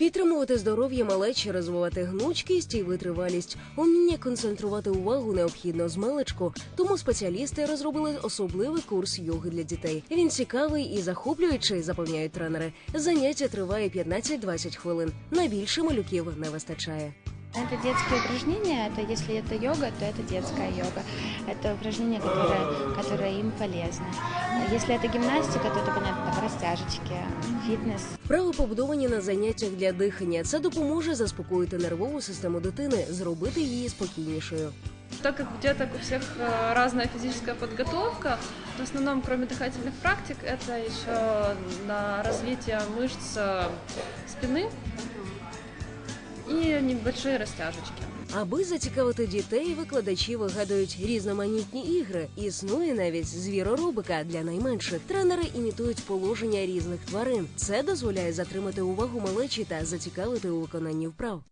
Підтримувати здоров'я малечі, розвивати гнучкість і витривалість, уміння концентрувати увагу необхідно з маличку. Тому спеціалісти розробили особливий курс йоги для дітей. Він цікавий і захоплюючий, запевняють тренери. Заняття триває 15-20 хвилин. На більше малюків не вистачає. Это детские упражнения, это если это йога, то это детская йога. Это упражнения, которые, которые им полезны. Если это гимнастика, то это, понятно, так, растяжечки, фитнес. Вправи побудовані на заняттях для дихання. Це допоможе заспокоїти нервову систему дитини, зробити її спокійнішою. Так как у деток у всех э, разная физическая подготовка, в основном, кроме дыхательных практик, это еще на развитие мышц э, спины и небольшие растяжечки. Аби зацікавити дітей, викладачі вигадують різноманітні ігри. Існує навіть звіроробика для найменших. Тренери імітують положення різних тварин. Це дозволяє затримати увагу малечі та зацікавити у виконанні вправ.